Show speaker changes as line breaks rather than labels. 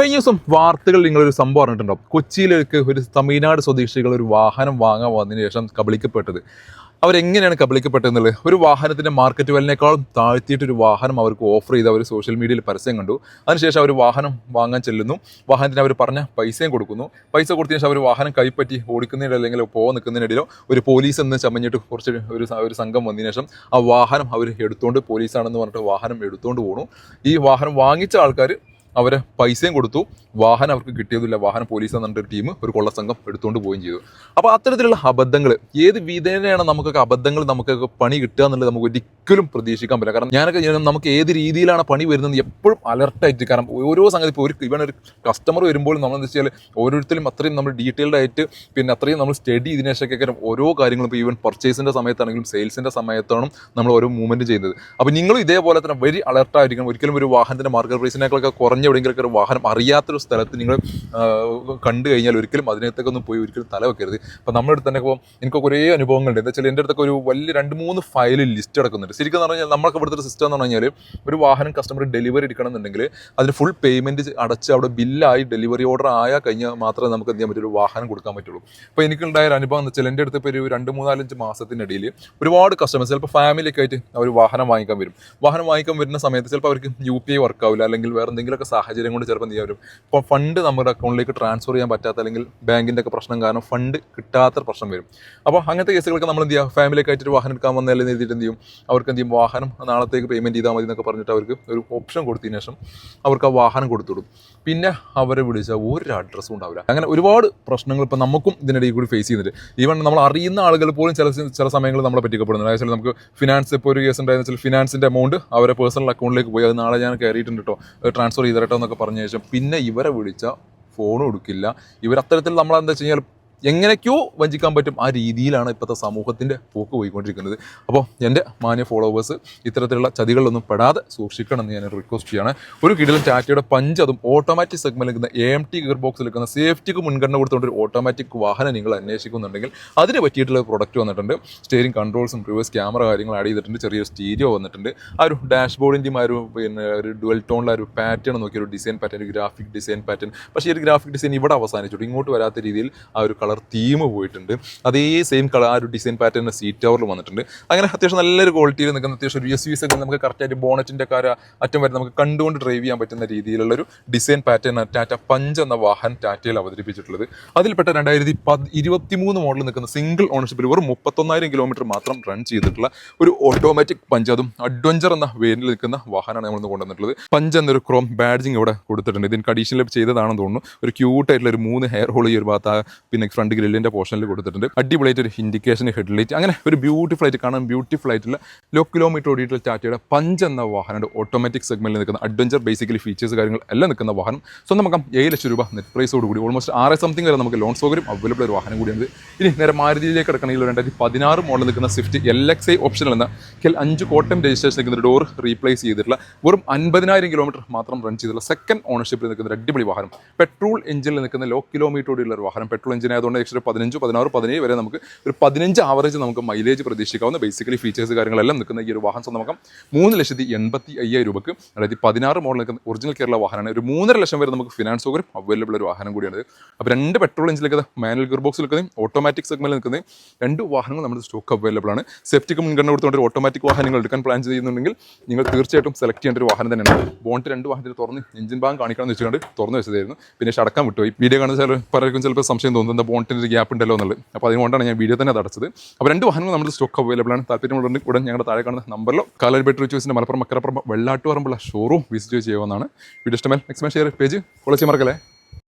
കഴിഞ്ഞ ദിവസം വാർത്തകൾ നിങ്ങളൊരു സംഭവം പറഞ്ഞിട്ടുണ്ടാവും കൊച്ചിയിലേക്ക് ഒരു തമിഴ്നാട് സ്വദേശികൾ ഒരു വാഹനം വാങ്ങാൻ വന്നതിന് ശേഷം കബളിക്കപ്പെട്ടത്. അവരെങ്ങനെയാണ് കബളിക്കപ്പെട്ടതെന്നുള്ളത്? ഒരു വാഹനത്തിന്റെ മാർക്കറ്റ് വിലനേക്കാളും താഴ്ത്തിയിട്ട് ഒരു വാഹനം അവർക്ക് ഓഫർ ചെയ്ത് അവർ സോഷ്യൽ മീഡിയയിൽ പരസ്യം കണ്ടു. അതിനുശേഷം അവർ വാഹനം വാങ്ങാൻ ചെല്ലുന്നു. വാഹനത്തിന് അവർ പറഞ്ഞ പൈസയും കൊടുക്കുന്നു. പൈസ കൊടുത്തതിന് ശേഷം അവർ വാഹനം കൈപ്പറ്റി ഓടിക്കുന്നതിന് അല്ലെങ്കിൽ പോകാൻ നിൽക്കുന്നതിനിടയിലോ ഒരു പോലീസ് എന്ന് ചമഞ്ഞിട്ട് കുറച്ച് ഒരു ഒരു സംഘം വന്നതിന് ശേഷം ആ വാഹനം അവർ എടുത്തുകൊണ്ട് പോലീസാണെന്ന് പറഞ്ഞിട്ട് വാഹനം എടുത്തുകൊണ്ട് പോകണു ഈ വാഹനം വാങ്ങിച്ച ആൾക്കാർ അവരെ പൈസയും കൊടുത്തു. വാഹനം അവർക്ക് കിട്ടിയതില്ല വാഹനം പോലീസ് എന്ന് പറഞ്ഞിട്ട് ടീം ഒരു കൊള്ള സംഘം എടുത്തുകൊണ്ട് പോവുകയും ചെയ്തു. അപ്പോൾ അത്തരത്തിലുള്ള അബദ്ധങ്ങൾ ഏത് വിധേനയാണ് നമുക്കൊക്കെ അബദ്ധങ്ങൾ നമുക്കൊക്കെ പണി കിട്ടുക എന്നുള്ളത് നമുക്ക് ഒരിക്കലും പ്രതീക്ഷിക്കാൻ പറ്റില്ല. കാരണം ഞാനൊക്കെ നമുക്ക് ഏത് രീതിയിലാണ് പണി വരുന്നത് എപ്പോഴും അലർട്ടായിട്ട് കാരണം ഓരോ സംഗതി ഇപ്പോൾ ഒരു ഇവൻ ഒരു കസ്റ്റമർ വരുമ്പോൾ നമ്മൾ എന്താ വെച്ചാൽ ഓരോരുത്തരും അത്രയും നമ്മൾ ഡീറ്റെയിൽഡ് ആയിട്ട് പിന്നെ അത്രയും നമ്മൾ സ്റ്റഡി ഇതിനെ ശേഷം ഓരോ കാര്യങ്ങളും ഇപ്പോൾ ഈവൻ പർച്ചേസിന്റെ സമയത്താണെങ്കിലും സെയിൽസിന്റെ സമയത്താണ് നമ്മൾ ഓരോ മൂവ്മെന്റ് ചെയ്യുന്നത്. അപ്പോൾ നിങ്ങളും ഇതേപോലെ തന്നെ വെരി അലർട്ടായിരിക്കണം ഒരിക്കലും ഒരു വാഹനത്തിന്റെ മാർക്കറ്റ് പ്രൈസിനേക്കാളൊക്കെ കുറഞ്ഞ എവിടെയെങ്കിലും ഒരു വാഹനം അറിയാത്തൊരു സ്ഥലത്ത് നിങ്ങൾ കണ്ടു കഴിഞ്ഞാൽ ഒരിക്കലും അതിനകത്തൊക്കെ ഒന്നും പോയി ഒരിക്കലും തല വെക്കരുത്. അപ്പോൾ നമ്മുടെ അടുത്ത് തന്നെ ഇപ്പോൾ എനിക്ക് കുറേ അനുഭവങ്ങളുണ്ട്. എന്താ വെച്ചാൽ എന്റെ അടുത്തൊക്കെ ഒരു വലിയ രണ്ട് മൂന്ന് ഫയൽ ലിസ്റ്റ് കിടക്കുന്നുണ്ട്. ശരിക്കും പറഞ്ഞാൽ നമ്മളൊക്കെ ഇവിടുത്തെ സിസ്റ്റം എന്ന് പറഞ്ഞു കഴിഞ്ഞാൽ ഒരു വാഹനം കസ്റ്റമർ ഡെലിവറി എടുക്കണം എന്നുണ്ടെങ്കിൽ അതിന് ഫുൾ പേയ്മെന്റ് അടച്ച് അവിടെ ബില്ലായി ഡെലിവറി ഓർഡർ ആയാൽ കഴിഞ്ഞാൽ മാത്രമേ നമുക്ക് എന്ത് ചെയ്യാൻ വാഹനം കൊടുക്കാൻ പറ്റുള്ളൂ. അപ്പോൾ എനിക്കുണ്ടായ ഒരു അനുഭവം എന്ന് വെച്ചാൽ എന്റെ അടുത്ത് ഇപ്പോൾ ഒരു രണ്ട് മൂന്നാലഞ്ച് മാസത്തിനിടയിൽ ഒരുപാട് കസ്റ്റമേഴ്സ് ചിലപ്പോൾ ഫാമിലിയൊക്കെ ആയിട്ട് അവർ വാഹനം വാങ്ങിക്കാൻ വരും. വാഹനം വാങ്ങിക്കാൻ വരുന്ന സമയത്ത് ചിലപ്പോൾ അവർക്ക് യു പി ഐ വർക്കാവില്ല അല്ലെങ്കിൽ വേറെ എന്തെങ്കിലുമൊക്കെ സാഹചര്യം കൊണ്ട് ചിലപ്പോൾ എന്ത് ചെയ്യാൻ വരും ഇപ്പോൾ ഫണ്ട് നമ്മുടെ അക്കൗണ്ടിലേക്ക് ട്രാൻസ്ഫർ ചെയ്യാൻ പറ്റാത്ത അല്ലെങ്കിൽ ബാങ്കിന്റെ ഒക്കെ പ്രശ്നം കാരണം ഫണ്ട് കിട്ടാത്ത പ്രശ്നം വരും. അപ്പോൾ അങ്ങനത്തെ കേസുകളൊക്കെ നമ്മൾ എന്ത് ചെയ്യുക ഫാമിലിയൊക്കെ ആയിട്ട് വാഹനം എടുക്കാൻ വന്നാലും എഴുതിയിട്ട് എന്ത് ചെയ്യും? അവർക്ക് എന്ത് ചെയ്യും? വാഹനം നാളത്തേക്ക് പേയ്മെന്റ് ചെയ്താൽ മതി എന്നൊക്കെ പറഞ്ഞിട്ട് അവർക്ക് ഒരു ഓപ്ഷൻ കൊടുത്തതിന് ശേഷം അവർക്ക് ആ വാഹനം കൊടുത്തുവിടും പിന്നെ അവരെ വിളിച്ചാൽ ഒരു അഡ്രസ്സും ഉണ്ടാവില്ല. അങ്ങനെ ഒരുപാട് പ്രശ്നങ്ങൾ ഇപ്പോൾ നമുക്കും ഇതിനിടയിൽ കൂടി ഫേസ് ചെയ്യുന്നുണ്ട്. ഈവൻ നമ്മൾ അറിയുന്ന ആളുകൾ പോലും ചില ചില സമയങ്ങളിൽ നമ്മളെ പറ്റിക്കപ്പെടുന്നുണ്ട്. അതായത് നമുക്ക് ഫിനാൻസ് ഇപ്പോൾ ഒരു കേസ് ഉണ്ടായെന്ന് വെച്ചാൽ ഫിനാൻസിന്റെ എമൗണ്ട് അവരെ പേഴ്സണൽ അക്കൗണ്ടിലേക്ക് പോയി. അത് നാളെ ഞാൻ കയറിയിട്ടുണ്ട് കേട്ടോ ട്രാൻസ്ഫർ ചെയ്തിട്ടോ എന്നൊക്കെ പറഞ്ഞ ശേഷം പിന്നെ ഇവരെ വിളിച്ച ഫോണും എടുക്കില്ല. ഇവർ അത്തരത്തിൽ നമ്മളെന്താ വെച്ച് കഴിഞ്ഞാൽ എങ്ങനെയൊക്കെയോ വഞ്ചിക്കാൻ പറ്റും ആ രീതിയിലാണ് ഇപ്പോഴത്തെ സമൂഹത്തിന്റെ പോക്ക് പോയിക്കൊണ്ടിരിക്കുന്നത്. അപ്പോൾ എന്റെ മാന്യ ഫോളോവേഴ്സ് ഇത്തരത്തിലുള്ള ചതികളിലൊന്നും പെടാതെ സൂക്ഷിക്കണം എന്ന് ഞാൻ റിക്വസ്റ്റ് ചെയ്യാണ് ഒരു കിടിലൻ ടാറ്റയുടെ പഞ്ച് അതും ഓട്ടോമാറ്റിക് സെഗ്മെന്റ് നിൽക്കുന്ന എ ടി ഗിയർ ബോക്സിൽ നിൽക്കുന്ന സേഫ്റ്റിക്ക് മുൻഗണന കൊടുത്തുകൊണ്ട് ഒരു ഓട്ടോമാറ്റിക് വാഹനം നിങ്ങൾ അന്വേഷിക്കുന്നുണ്ടെങ്കിൽ അതിന് പറ്റിയിട്ടുള്ള പ്രൊഡക്റ്റ് വന്നിട്ടുണ്ട്. സ്റ്റിയറിംഗ് കൺട്രോൾസും റിവേഴ്സ് ക്യാമറ കാര്യങ്ങൾ ആഡ് ചെയ്തിട്ടുണ്ട്. ചെറിയൊരു സ്റ്റീരിയോ വന്നിട്ടുണ്ട്. ആ ഒരു ഡാഷ്ബോർഡിന്റെയും ആ ഒരു പിന്നെ ഒരു ഡുവൽ ടോണിലെ ഒരു പാറ്റേൺ നോക്കിയ ഒരു ഡിസൈൻ പാറ്റേൺ ഒരു ഗ്രാഫിക് ഡിസൈൻ പാറ്റേൺ പക്ഷേ ഈ ഒരു ഗ്രാഫിക് ഡിസൈൻ ഇവിടെ അവസാനിച്ചിട്ട് ഇങ്ങോട്ട് വരാത്ത രീതിയിൽ ആ ഒരു കളർ തീം പോയിട്ടുണ്ട്. അതേ സെയിം കളർ ആ ഒരു ഡിസൈൻ പാറ്റേൺ സീറ്റ് ടവറിൽ വന്നിട്ടുണ്ട്. അങ്ങനെ അത്യാവശ്യം നല്ലൊരു ക്വാളിറ്റിയിൽ നിൽക്കുന്ന അത്യാവശ്യം ഒരു എസ് യു ഒക്കെ നമുക്ക് കറക്റ്റായിട്ട് ബോണറ്റിന്റെ കാര അറ്റം വരെ നമുക്ക് കണ്ടുകൊണ്ട് ഡ്രൈവ് ചെയ്യാൻ പറ്റുന്ന രീതിയിലുള്ള ഒരു ഡിസൈൻ പാറ്റേൺ ടാറ്റ പഞ്ച് എന്ന വാഹനം ടാറ്റയിൽ അവതരിപ്പിച്ചിട്ടുള്ളത്. അതിൽപ്പെട്ട രണ്ടായിരത്തി പത് ഇരുപത്തി മൂന്ന് മോഡൽ നിൽക്കുന്ന സിംഗിൾ ഓണർഷിപ്പിൽ വെറും മുപ്പത്തൊന്നായിരം കിലോമീറ്റർ മാത്രം റൺ ചെയ്തിട്ടുള്ള ഒരു ഓട്ടോമാറ്റിക് പഞ്ച് അതും അഡ്വഞ്ചർ എന്ന വേരിൽ നിൽക്കുന്ന വാഹനമാണ് നമ്മൾ കൊണ്ടുവന്നിട്ടുള്ളത്. പഞ്ച് എന്നൊരു ക്രോം ബാഡ്ജിങ് ഇവിടെ കൊടുത്തിട്ടുണ്ട്. ഇതിന് കഡീഷനിൽ ചെയ്തതാണെന്ന് തോന്നുന്നു. ഒരു ക്യൂട്ടായിട്ടുള്ള ഒരു മൂന്ന് ഹെയർ ഹോൾ ഈ ഒരു ഭാഗത്ത് പിന്നെ ഫ്രണ്ട് ഗ്രില്ലിന്റെ പോർഷനിൽ കൊടുത്തിട്ടുണ്ട്. അടിപൊളിയായിട്ട് ഒരു ഇൻഡിക്കേഷൻ ഹെഡ്ലൈറ്റ്. അങ്ങനെ ഒരു ബ്യൂട്ടിഫുൾ ആയിട്ട് കാണാൻ ബ്യൂട്ടിഫുൾ ആയിട്ടുള്ള ലോ കിലോമീറ്റർ ഓടിയിട്ടുള്ള ടാറ്റയുടെ പഞ്ച് എന്ന വാഹനം ഓട്ടോമാറ്റിക് സെഗ്മെന്റിൽ നിൽക്കുന്ന അഡ്വഞ്ചർ ബേസിക്കലി ഫീച്ചേഴ്സ് കാര്യങ്ങൾ എല്ലാം നിൽക്കുന്ന വാഹനം. സോ നമുക്ക് ഏഴ് ലക്ഷം രൂപ നെറ്റ് പ്രൈസോട് കൂടി. ഓൾമോസ്റ്റ് ആറ് സംതിങ് വരെ നമുക്ക് ലോൺ സൗകര്യം അവൈലബിൾ ഒരു വാഹനം കൂടിയാണ് ഇനി നേരെ മാരുതിയിലേക്ക് കിടക്കണമെങ്കിൽ രണ്ടായിരത്തി പതിനാറ് മോഡൽ നിൽക്കുന്ന സ്വിഫ്റ്റ് എൽ എക്സ് ഐ ഓപ്ഷനിൽ എന്ന കെൽ അഞ്ച് കോട്ടം രജിസ്ട്രേഷൻ നിൽക്കുന്ന ഡോർ റീപ്ലേസ് ചെയ്തിട്ടുള്ള വെറും അൻപതിനായിരം കിലോമീറ്റർ മാത്രം റൺ ചെയ്തിട്ടുള്ള സെക്കൻഡ് ഓണർഷിപ്പിൽ നിൽക്കുന്ന അടിപൊളി വാഹനം. പെട്രോൾ എഞ്ചിനിൽ നിൽക്കുന്ന ലോ കിലോമീറ്റർ കിലോമീറ്ററോടെയുള്ള ഒരു വാഹനം. പെട്രോൾ എഞ്ചിൻ ആയതുകൊണ്ട് ഏകദേശം പതിനഞ്ച് പതിനാറ് പതിനേഴ് വരെ നമുക്ക് ഒരു പതിനഞ്ച് ആവറേജ് നമുക്ക് മൈലേജ് പ്രതീക്ഷിക്കാവുന്ന ബേസിക്കലി ഫീച്ചേഴ്സ് കാര്യങ്ങളെല്ലാം നിൽക്കുന്ന ഈ ഒരു വാഹനം. സ്വന്തമാക്കാം മൂന്ന് ലക്ഷത്തി എൺപത്തി അയ്യായിരം രൂപക്ക് അതായത് പതിനാറ് മോഡൽ നിൽക്കുന്ന ഒറിജിനൽ കേരള വാഹനമാണ്. ഒരു മൂന്നര ലക്ഷം വരെ നമുക്ക് ഫിനാൻസ് സൗകര്യം അവൈലബിൾ ഒരു വാഹനം കൂടിയാണ് അപ്പോൾ രണ്ട് പെട്രോൾ എഞ്ചിൽ നിൽക്കുന്നത് മാനുവൽ ഗിയർ ബോക്സ് നിൽക്കുന്നത് ഓട്ടോമാറ്റിക് സെഗ്മെന്റിൽ നിൽക്കുന്നത് രണ്ട് വാഹനങ്ങൾ നമ്മുടെ സ്റ്റോക്ക് അവൈലബിൾ ആണ്. സേഫ്റ്റിക്ക് മുൻഗണന കൊടുത്തുകൊണ്ട് ഓട്ടോമാറ്റിക് വാഹനങ്ങൾ എടുക്കാൻ പ്ലാൻ ചെയ്യുന്നുണ്ടെങ്കിൽ നിങ്ങൾ തീർച്ചയായിട്ടും സെലക്ട് ചെയ്യേണ്ട ഒരു വാഹനം തന്നെയാണ്. ബോണ്ട് രണ്ട് വാഹനത്തിൽ തുറന്ന് എഞ്ചിൻ ഭാഗം കാണിക്കണം എന്ന് വെച്ചുകൊണ്ട് തുറന്ന് വെച്ചതായിരുന്നു. പിന്നെ ഷടക്കാൻ വിട്ടുപോയി. വീഡിയോ കാണുന്ന ചില പലർക്കും ചിലപ്പോൾ സംശയം തോന്നുന്നത് എന്താ ഒരു ഗ്യാപ്പ് ഉണ്ടല്ലോ എന്നുള്ളത്. അപ്പോൾ അതുകൊണ്ടാണ് ഞാൻ വീഡിയോ തന്നെ അടച്ചത്. അപ്പോൾ രണ്ട് വാഹനങ്ങൾ നമ്മുടെ സ്റ്റോക്ക് അവൈലബിൾ ആണ്. താല്പര്യമുള്ളവരുണ്ട് ഉടൻ ഞങ്ങളുടെ താഴെ കാണുന്ന നമ്പറിലോ കാലൽ ബെറ്റർ ചോയ്സിന്റെ മലപ്പുറം മക്കരപ്പുറം വെള്ളാട്ടുപറമ്പുള്ള ഷോറൂം വിസിറ്റ് ചെയ്യുമെന്നാണ് വീഡിയോ ഇഷ്ടമേൽ മാക്സിമം ഷെയർ പേജ് ഫോളോ മറക്കല്ലേ?